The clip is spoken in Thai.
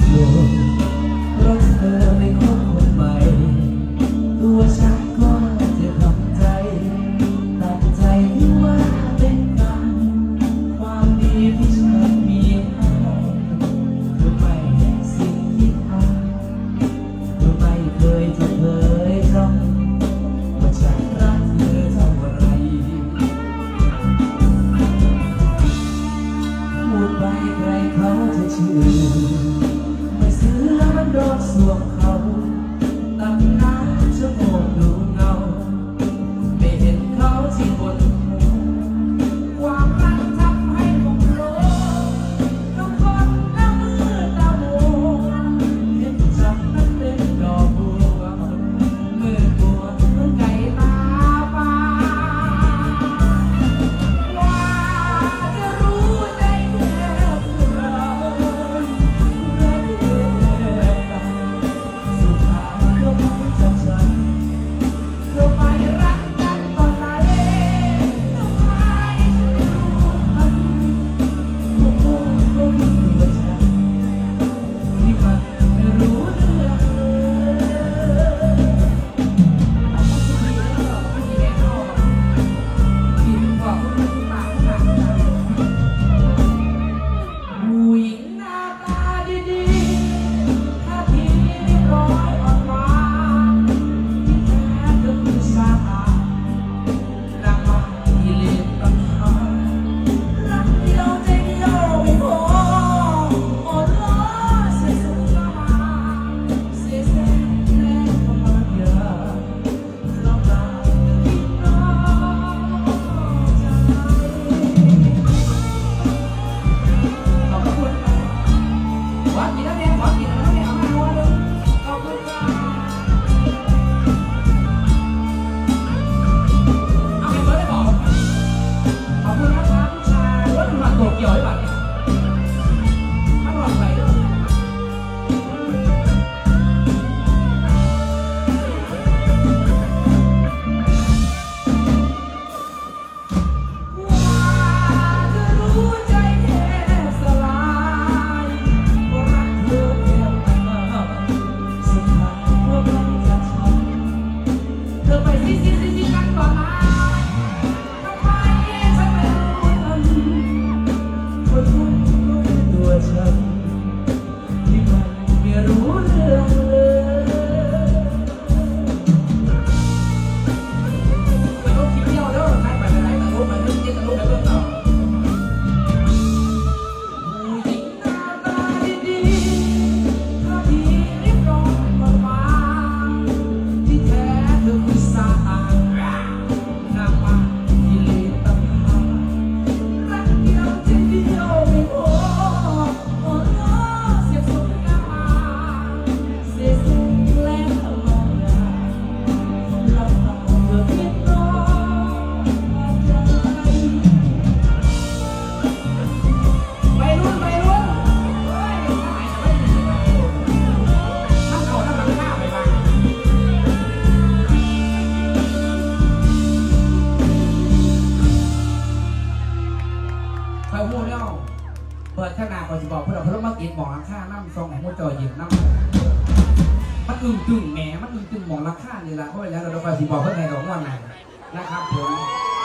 我。 ดอกสวงเขาตั้งหนา เปิดข้างนาก่อนสิบอกเพื่อนเพื่อนมากินหมอราคาน้ำซองของหัวจอยหยิบน้ำมันอึ้งตึงแหมมันอึ้งตึงหมอราคาเนี่ยละเพราะฉะนั้วเราต้องสิบอกเพื่อนในดองวันไหนนะครับผม